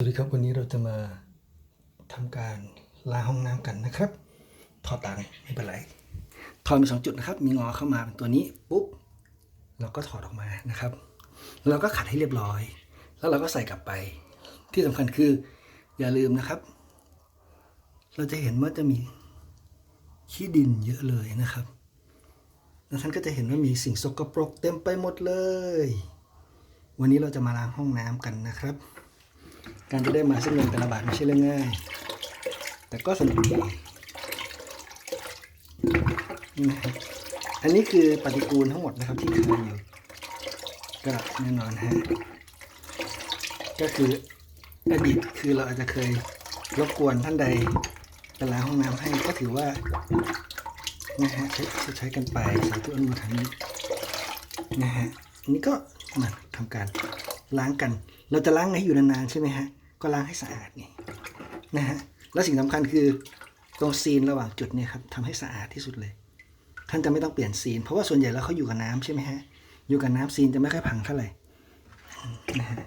สวัสดีครับวันนี้เราจะมาทำการล้างห้องน้ำกันนะครับถอดตังค์ไม่เป็นไรถอดมีสองจุดนะครับ มีงอเข้ามาเป็นตัวนี้ปุ๊บเราก็ถอดออกมานะครับ เราก็ขัดให้เรียบร้อย แล้วเราก็ใส่กลับไป ที่สำคัญคืออย่าลืมนะครับ เราจะเห็นว่าจะมีขี้ดินเยอะเลยนะครับแล้วท่านก็จะเห็นว่ามีสิ่งสกปรกเต็มไปหมดเลย วันนี้เราจะมาล้างห้องน้ำกันนะครับ การจะได้มาซึ่งเงินแต่ละบาทไม่ใช่เรื่องง่าย แต่ก็สนุกดีนะครับอันนี้คือปฏิกูลทั้งหมดนะครับที่เคยอยู่ก็แน่นอนฮะก็คืออดีตคือเราอาจจะเคยรบกวนท่านใดไปล้างห้องน้ำให้ก็ถือว่านะฮะใช้ใช้กันไปสาธุอนุโมทานะฮะอันนี้ก็มาทำการล้างกัน เราจะล้างให้อยู่นานๆใช่ไหมฮะ ก็ล้างให้สะอาดไงนะฮะแล้วสิ่งสำคัญคือตรงซีนระหว่างจุดเนี่ยครับทำให้สะอาดที่สุดเลย ท่านจะไม่ต้องเปลี่ยนซีน เพราะว่าส่วนใหญ่แล้วเขาอยู่กับน้ำใช่ไหมฮะอยู่กับน้ำซีนจะไม่ค่อยพังเท่าไหร่นะฮะ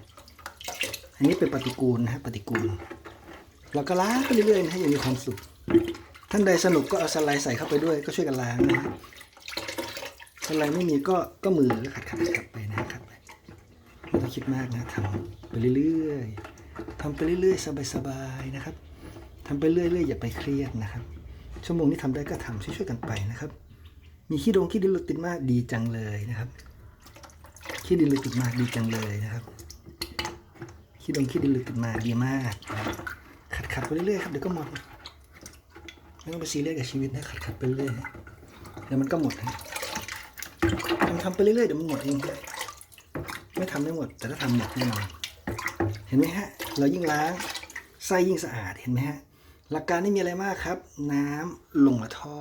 อันนี้เป็นปฏิกูลนะฮะปฏิกูลเราก็ล้างไปเรื่อยๆนะฮะอย่างมีความสุขท่านใดสนุกก็เอาสไลด์ใส่เข้าไปด้วยก็ช่วยกันล้างนะฮะสไลด์ไม่มีก็ก็มือก็ขัดขัดขัดไปนะขัดไปไม่ต้องคิดมากนะทำไปเรื่อยๆ ทำไปเรื่อย ๆ สบายๆนะครับทำไปเรื่อย ๆ อย่าไปเครียดนะครับ ชั่วโมงนี้ทำได้ก็ทำช่วยๆกันไปนะครับ มีขี้ดงขี้ดินหลุดติดมากดีจังเลยนะครับขี้ดินหลุดติดมากดีจังเลยนะครับขี้ดงขี้ดินหลุดติดมาดีมาก ขัดขัดๆไปเรื่อยๆครับเดี๋ยวก็หมดไม่ต้องไปซีเรียสกับชีวิตนะขัดขัดๆไปเรื่อยเดี๋ยวมันก็หมดนะทำทำไปเรื่อยๆเดี๋ยวมันหมดเองไม่ทำได้หมด แต่ถ้าทำหมดแน่นอนเห็นไหมฮะ เรายิ่งล้างไส้ยิ่งสะอาดเห็นไหมฮะหลักการไม่มีอะไรมากครับ น้ำลงมาท่อ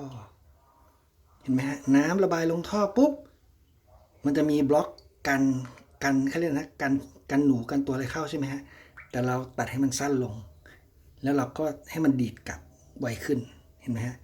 เห็นไหมฮะน้ำระบายลงท่อปุ๊บมันจะมีบล็อกกันกันเขาเรียกนะกันกันหนูกันตัวอะไรเข้าใช่ไหมฮะแต่เราตัดให้มันสั้นลง แล้วเราก็ให้มันดีดกลับไวขึ้นเห็นไหมฮะ